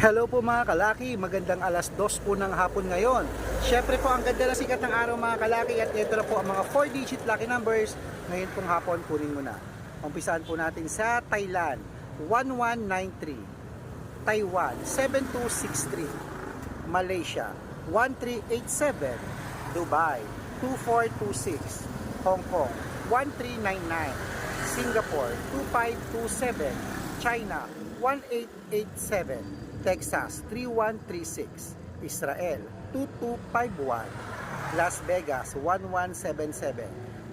Hello po mga kalaki, magandang alas 2 po ng hapon ngayon. Syempre po ang ganda na sikat ng araw mga kalaki at ito na po ang mga 4 digit lucky numbers. Ngayon pong hapon kunin mo na. Umpisaan po natin sa Thailand 1193, Taiwan 7263, Malaysia 1387, Dubai 2426, Hong Kong 1399, Singapore 2527, China 1887, Texas 3136, Israel 2251, Las Vegas 1177,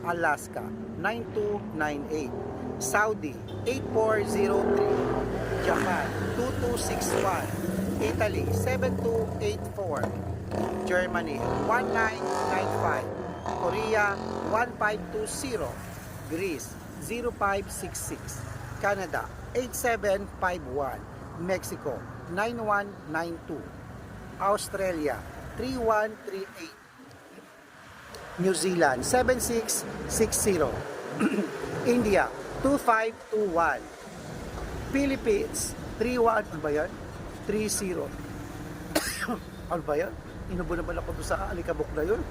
Alaska 9298, Saudi 8403, Japan 2261, Italy 7284, Germany 1995, Korea 1520, Greece 0566, Canada 8751, Mexico 9192, Australia 3138, New Zealand 7660, India 2521, Philippines 31 ano ba yan? 30 ano ba yan? Inubo ako sa alikabok na yun.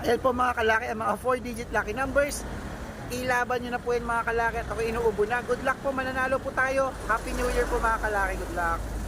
Ayan po mga kalaki, ang mga 4 digit lucky numbers. Ilaban nyo na po yan mga kalaki ako inuubo na. Good luck po, mananalo po tayo. Happy New Year po mga kalaki. Good luck.